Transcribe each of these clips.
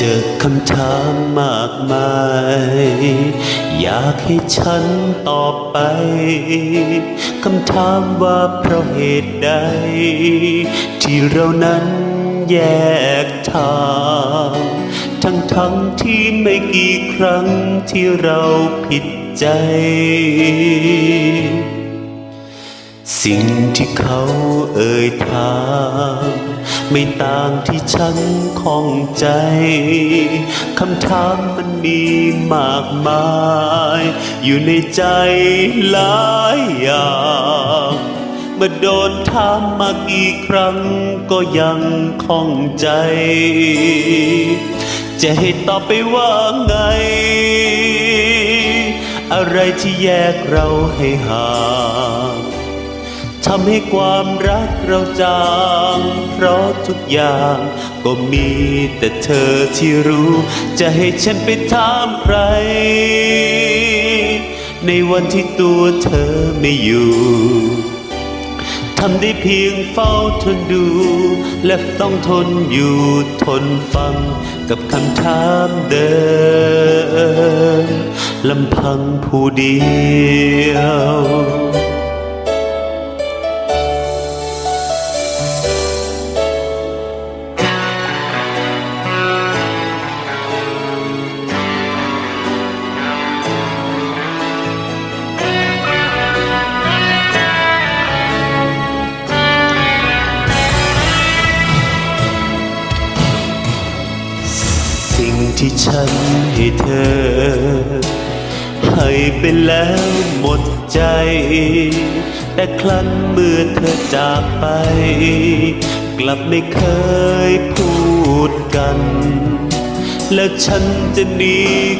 เจอคำถามมากมาย อยากให้ฉันตอบไป คำถามว่าเพราะเหตุใด ที่เรานั้นแยกทางทั้งทั้งที่ไม่กี่ครั้งที่เราผิดใจ สิ่งที่เขาเอ่ยถาม ไม่ต่างที่ฉันข้องใจ คำถามมันมีมากมาย อยู่ในใจหลายอย่างเมื่อโดนถามมากี่ครั้งก็ยังข้องใจ จะให้ตอบไปว่าไง อะไรที่แยกเราให้ห่าง ทำให้ความรักเราจางเพราะทุกอย่าง ก็มีแต่เธอที่รู้ จะให้ฉันไปถามใคร ในวันที่ตัวเธอไม่อยู่ทำได้เพียงเฝ้าทนดู และต้องทนอยู่ทนฟัง กับคำถามเดิมลำพังผู้เดียว ที่ฉันให้เธอ ให้ไปแล้วหมดใจ แต่ครั้นเมื่อเธอจากไป กลับไม่เคยพูดกัน แล้วฉันจะหนี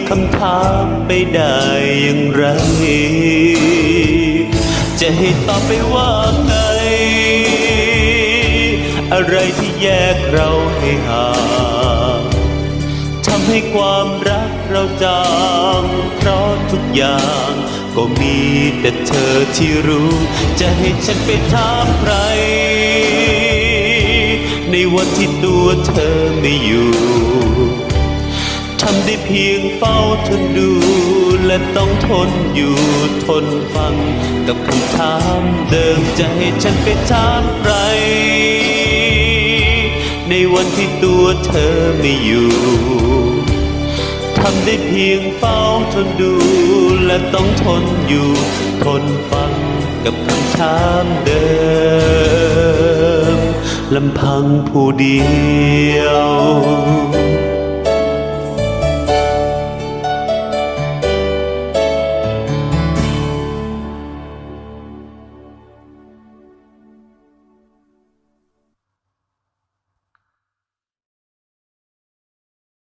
คำถามไปได้อย่างไร จะให้ตอบไปว่าไงอะไรที่แยกเราให้ห่าง ให้ความรักเราจางเพราะทุกอย่าง ก็มีแต่เธอที่รู้ จะให้ฉันไปถามใคร ในวันที่ตัวเธอไม่อยู่ทำได้เพียงเฝ้าทนดู และต้องทนอยู่ทนฟัง กับคำถามเดิมจะให้ฉันไปถามใครในวันที่ตัวเธอไม่อยู่ ทำได้เพียงเฝ้าทนดู และต้องทนอยู่ ทนฟังกับคำถามเดิมลำพังผู้เดียว